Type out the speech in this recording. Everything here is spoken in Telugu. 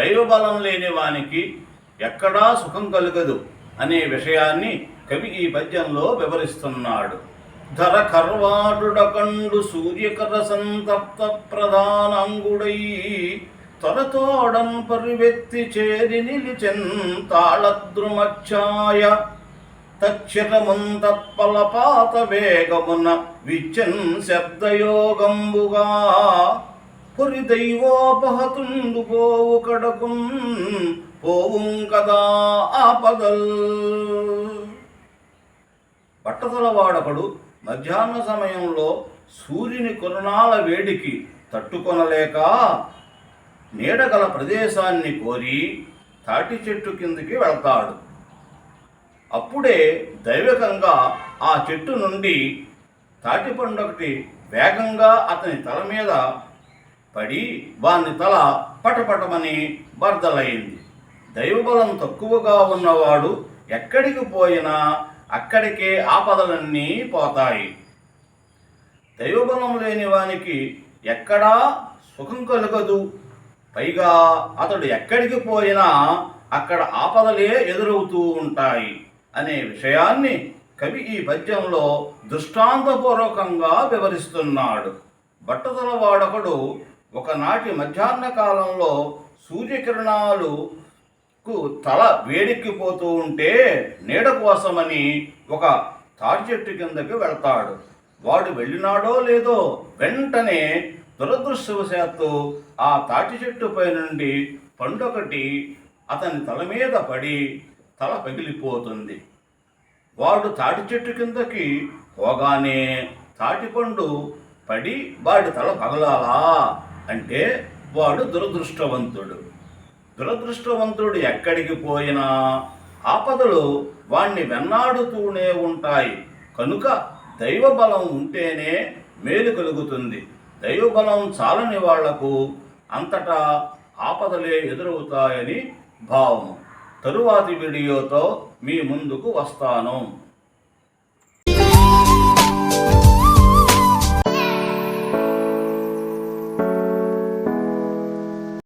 దైవబలం లేని వానికి ఎక్కడా సుఖం కలుగదు అనే విషయాన్ని కవి ఈ పద్యంలో వివరిస్తున్నాడు. ధర కర్వాడుడకండు సూర్యకర సంతప్త ప్రధానంగుడై తొరతోడన్ పరివెత్తి చేరి నిలిచెన్ తాళద్రుమఛాయ తచ్చిరమున్ వేగమున విచ్చన్ శబ్దయోగంబుగా పొరి దైవోపహతుండు పోవు కడకున్ పోవుం కదా ఆపదల్ పట్టతలవాడొకడు మధ్యాహ్న సమయంలో సూర్యుని కురణాల వేడికి తట్టుకొనలేక నీడగల ప్రదేశాన్ని కోరి తాటి చెట్టు కిందికి వెళ్తాడు. అప్పుడే దైవికంగా ఆ చెట్టు నుండి తాటి పండు ఒకటి వేగంగా అతని తల మీద పడి వాని తల పటపటమని బర్దలైంది. దైవబలం తక్కువగా ఉన్నవాడు ఎక్కడికి పోయినా అక్కడికే ఆపదలన్నీ పోతాయి. దైవబలం లేని వానికి ఎక్కడా సుఖం కలగదు. పైగా అతడు ఎక్కడికి పోయినా అక్కడ ఆపదలే ఎదురవుతూ ఉంటాయి అనే విషయాన్ని కవి ఈ పద్యంలో దృష్టాంతపూర్వకంగా వివరిస్తున్నాడు. బట్టతల వాడొకడు ఒకనాటి మధ్యాహ్న కాలంలో సూర్యకిరణాలు తల వేడెక్కిపోతూ ఉంటే నీడ కోసమని ఒక తాటి చెట్టు కిందకి వెళ్తాడు. వాడు వెళ్ళినాడో లేదో వెంటనే దురదృష్టవశాత్తు ఆ తాటి చెట్టుపై నుండి పండొకటి అతని తల మీద పడి తల పగిలిపోతుంది. వాడు తాటి చెట్టు కిందకి పోగానే తాటిపండు పడి వాడి తల పగలాలా? అంటే వాడు దురదృష్టవంతుడు. దురదృష్టవంతుడు ఎక్కడికి పోయినా ఆపదలు వాణ్ణి వెన్నాడుతూనే ఉంటాయి. కనుక దైవబలం ఉంటేనే మేలు కలుగుతుంది. దైవబలం చాలని వాళ్ళకు అంతటా ఆపదలే ఎదురవుతాయని భావం తరువాతి వీడియోతో మీ ముందుకు వస్తాను.